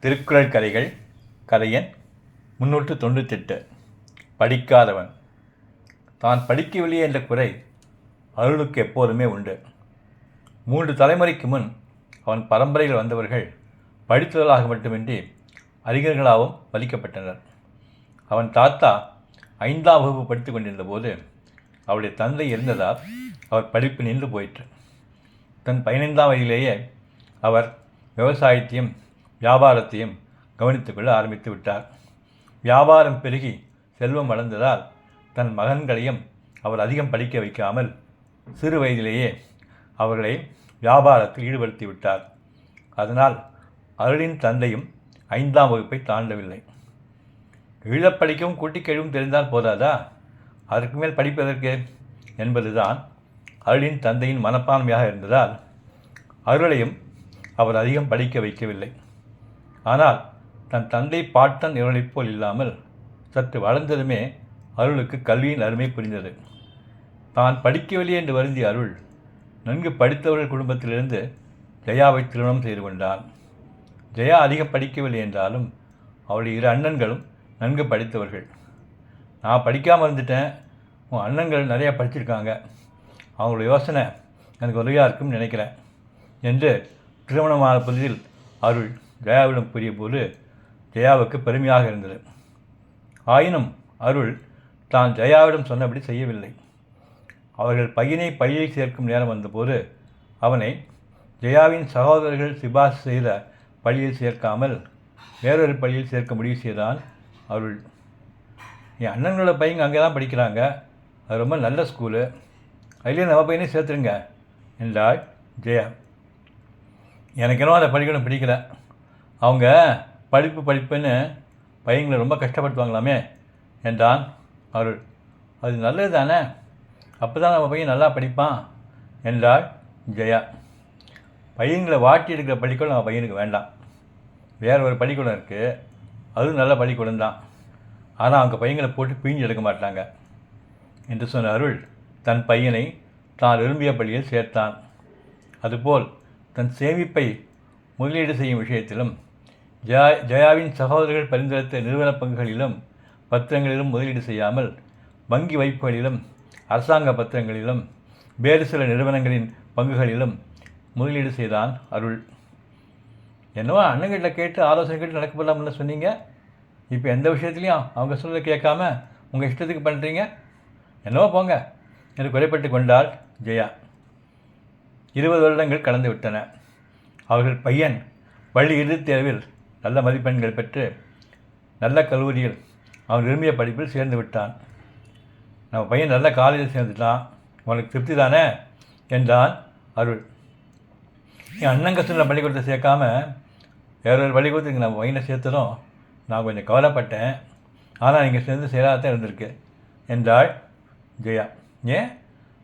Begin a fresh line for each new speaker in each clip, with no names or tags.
திருக்குறள் கதைகள் கதையன் முன்னூற்று தொண்ணூத்தெட்டு. படிக்காதவன். தான் படிக்கவில்லையே என்ற குறை அருளுக்கு எப்போதுமே உண்டு. மூன்று தலைமுறைக்கு முன் அவன் பரம்பரையில் வந்தவர்கள் படித்தவர்களாக மட்டுமின்றி அறிஞர்களாகவும் மதிக்கப்பட்டனர். அவன் தாத்தா ஐந்தாம் வகுப்பு படித்து கொண்டிருந்த போது அவருடைய தந்தை இருந்ததால் அவர் படிப்பு நின்று போயிற்று. தன் பதினைந்தாம் வயதிலேயே அவர் விவசாயத்தையும் வியாபாரத்தையும் கவனித்துக்கொள்ள ஆரம்பித்து விட்டார். வியாபாரம் பெருகி செல்வம் வளர்ந்ததால் தன் மகன்களையும் அவர் அதிகம் படிக்க வைக்காமல் சிறு வயதிலேயே அவர்களை வியாபாரத்தில் ஈடுபடுத்தி விட்டார். அதனால் அருளின் தந்தையும் ஐந்தாம் வகுப்பை தாண்டவில்லை. எழுதப்படிக்கவும் கூட்டிக் கழிவும் தெரிந்தால் போதாதா? அதற்கு மேல் படிப்பதற்கு என்பதுதான் அருளின் தந்தையின் மனப்பான்மையாக இருந்ததால் அருளையும் அவர் அதிகம் படிக்க வைக்கவில்லை. ஆனால் தன் தந்தை பாட்டன் இவர்களைப் போல் இல்லாமல் சற்று வளர்ந்ததுமே அருளுக்கு கல்வியின் அருமை புரிந்தது. தான் படிக்கவில்லை என்று வருந்திய அருள் நன்கு படித்தவர்கள் குடும்பத்திலிருந்து ஜெயாவை திருமணம் செய்து கொண்டான். ஜெயா அதிகம் படிக்கவில்லை என்றாலும் அவருடைய இரு அண்ணன்களும் நன்கு படித்தவர்கள். நான் படிக்காமல் இருந்துட்டேன். உன் அண்ணன்கள் நிறையா படிச்சிருக்காங்க. அவங்களோட யோசனை எனக்கு உதவியாக இருக்கும்னு நினைக்கிறேன் என்று திருமணமான புதிதில் அருள் ஜெயாவிடம் கூறிய போது ஜெயாவுக்கு பெருமையாக இருந்தது. ஆயினும் அருள் தான் ஜெயாவிடம் சொன்னபடி செய்யவில்லை. அவர்கள் பையனை பள்ளியில் சேர்க்கும் நேரம் வந்தபோது அவனை ஜெயாவின் சகோதரர்கள் சிபாஸ் செய்த பள்ளியில் சேர்க்காமல் வேறொரு பள்ளியில் சேர்க்க முடிவு செய்தான் அருள். என் அண்ணனோட பையங்க அங்கே தான் படிக்கிறாங்க. அது ரொம்ப நல்ல ஸ்கூலு அதிலே நம்ம பையனே சேர்த்துருங்க என்றாள் ஜெயா. எனக்கு என்னவோ அதை படிக்கணும் பிடிக்கல. அவங்க படிப்பு படிப்புன்னு பையங்களை ரொம்ப கஷ்டப்படுத்துவாங்களாமே என்றான் அருள். அது நல்லது தானே அப்போ தான் நம்ம பையன் நல்லா படிப்பான் என்றாள் ஜெயா. பையன்களை வாட்டி எடுக்கிற பள்ளிக்கூடம் நம்ம பையனுக்கு வேண்டாம். வேறு ஒரு பள்ளிக்கூடம் இருக்குது அதுவும் நல்ல பள்ளிக்கூடம் தான். ஆனால் அவங்க பையங்களை போட்டு பிழிஞ்சு எடுக்க மாட்டாங்க என்று சொன்ன அருள் தன் பையனை தான் விரும்பிய பள்ளியில் சேர்த்தான். அதுபோல் தன் சேமிப்பை முதலீடு செய்யும் விஷயத்திலும் ஜெயா ஜெயாவின் சகோதரர்கள் பரிந்துரைத்த நிறுவன பங்குகளிலும் பத்திரங்களிலும் முதலீடு செய்யாமல் வங்கி வைப்புகளிலும் அரசாங்க பத்திரங்களிலும் வேறு சில நிறுவனங்களின் பங்குகளிலும் முதலீடு செய்தான் அருள். என்னவோ அண்ணங்கிட்ட கேட்டு ஆலோசனை கேட்டு நடக்கப்படலாம்னு சொன்னீங்க? இப்போ எந்த விஷயத்துலையும் அவங்க சொல்ல கேட்காம உங்கள் இஷ்டத்துக்கு பண்ணுறீங்க என்னவோ போங்க என்று குறைப்பட்டு கொண்டாள் ஜெயா. இருபது வருடங்கள் கடந்து விட்டன. அவர்கள் பையன் பள்ளி இறுதித் தேர்வில் நல்ல மதிப்பெண்கள் பெற்று நல்ல கல்லூரியில் அவன் விரும்பிய படிப்பில் சேர்ந்து விட்டான். நம்ம பையன் நல்ல காலேஜில் சேர்ந்துட்டான். உனக்கு திருப்தி தானே? என்றான் அருள். என் அண்ணங்க சொன்ன பள்ளிக்கூடத்தை சேர்க்காம வேற ஒரு பள்ளிக்கூடத்துக்கு நம்ம பையனை சேர்த்ததும் நான் கொஞ்சம் கவலைப்பட்டேன். ஆனால் நீங்கள் சேர்ந்து சேராதான் இருந்திருக்கு என்றாள் ஜெயா. ஏன்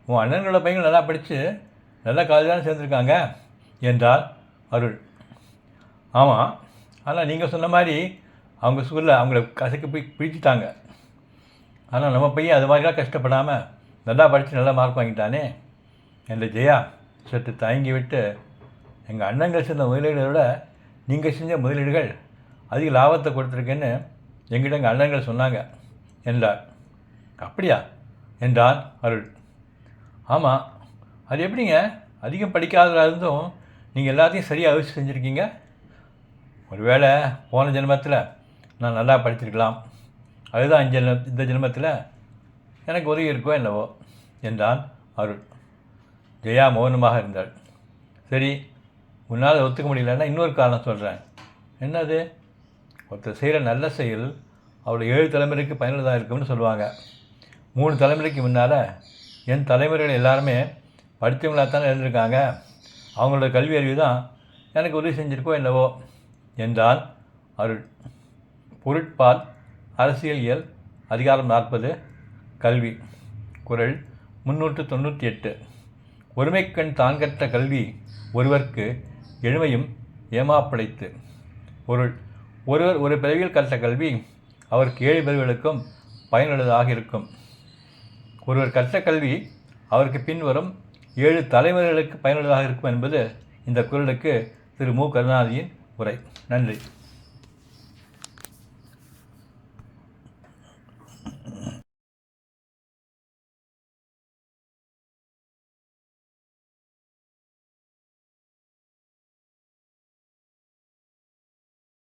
உன் அண்ணனோட பையன் நல்லா படித்து நல்ல காலேஜ் தானே சேர்ந்துருக்காங்க என்றால் அருள். ஆமாம் ஆனால் நீங்கள் சொன்ன மாதிரி அவங்க ஸ்கூலில் அவங்கள கசக்கு போய் பிடிச்சிட்டாங்க. ஆனால் நம்ம பையன் அது மாதிரிலாம் கஷ்டப்படாமல் நல்லா படித்து நல்லா மார்க் வாங்கிட்டானே. என்ற ஜெயா சற்று தயங்கி விட்டு எங்கள் அண்ணங்கள் செஞ்ச முதலீடுகளை விட நீங்கள் செஞ்ச முதலீடுகள் அதிக லாபத்தை கொடுத்துருக்கேன்னு எங்கிட்ட எங்கள் அண்ணங்கள் சொன்னாங்க என்றார். அப்படியா? என்றான் அருள். ஆமாம் அது எப்படிங்க? அதிகம் படிக்காததாக இருந்தும் நீங்கள் எல்லாத்தையும் சரியாக யோசிச்சு செஞ்சுருக்கீங்க? ஒருவேளை போன ஜென்மத்தில் நான் நல்லா படிச்சிருக்கலாம் அதுதான் இந்த ஜென்ம இந்த ஜென்மத்தில் எனக்கு உதவி இருக்கோ என்னவோ என்றான் அருள். ஜெயா மௌனமாக இருந்தாள். சரி உன்னால் ஒத்துக்க முடியலன்னா இன்னொரு காரணம் சொல்கிறேன் என்னது? ஒருத்தர் செய்கிற நல்ல செயல் அவருடைய ஏழு தலைமுறைக்கு பயனுள்ளதாக இருக்கும்னு சொல்லுவாங்க. மூணு தலைமுறைக்கு முன்னால் என் தலைமுறைகள் எல்லாருமே படித்தவங்களாக தானே இருந்திருக்காங்க. அவங்களோட கல்வி அறிவு தான் எனக்கு உதவி செஞ்சுருக்கோ என்னவோ என்றான் அருள். பொருட்பால் அரசியலியல் அதிகாரம் நாற்பது கல்வி. குரல் முன்னூற்று தொண்ணூற்றி எட்டு ஒருமைக்கண் தான் கற்ற கல்வி ஒருவர்க்கு எழுமையும் ஏமாப்படைத்து. பொருள் ஒருவர் ஒரு பிறவியில் கற்ற கல்வி அவருக்கு ஏழு பிறவிகளுக்கும் பயனுள்ளதாக இருக்கும். ஒருவர் கற்ற கல்வி அவருக்கு பின்வரும் ஏழு தலைமுறைகளுக்கு பயனுள்ளதாக இருக்கும் என்பது இந்த குரலுக்கு திரு மு. கருணாநிதியின் உரை. நன்றி.